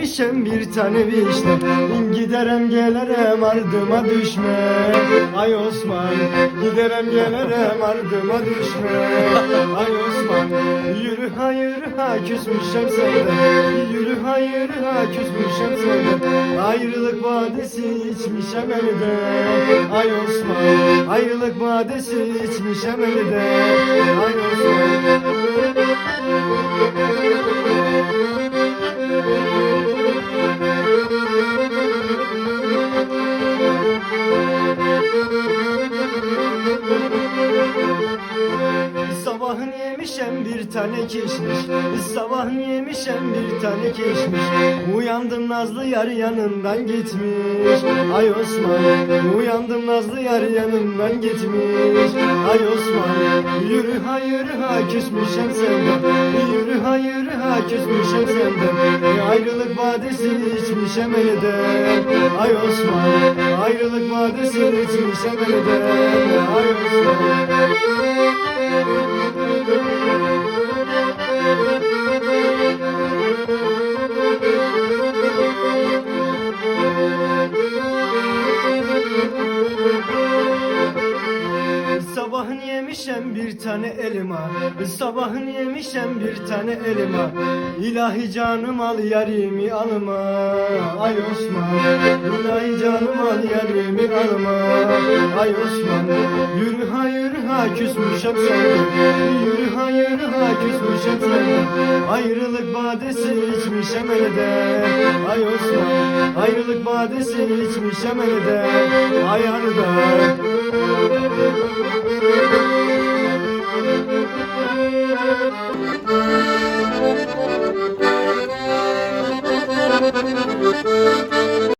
yemişem bir tane vişne Giderem gelirim ardıma düşme. Ay Osman Giderem gelirim ardıma düşme. Ay Osman Yürü ha yürü ha küsmüşem senden Yürü ha yürü ha küsmüşem senden Ayrılık vadesi içmişem elden Ay Osman Ayrılık vadesi içmişem elden Ay Osman Sabahın yemişem bir tane kişmiş Sabahın yemişem bir tane kişmiş Uyandım Nazlı yar yanından gitmiş. Ay Osman Uyandım Nazlı yar yanından gitmiş. Ay Osman Yürü ha yürü ha küsmüşem senden. Yürü ha yürü ha küsmüşem senden Ayrılık vadesi içmişem elden Ay Osman Ayrılık vadesi içmişem elden Ay Osman yemişem bir tane elma Sabahın yemişem bir tane elma. İlahi canım al yarimi alma Ay Osman. İlahi canım al yarimi alma Ay Osman. Yürü ha yürü ha küsmüşem senden Yürü ha yürü ha küsmüşem senden Ayrılık badesi içmişem elden Ay Osman Ayrılık badesi içmişem elden Ay arda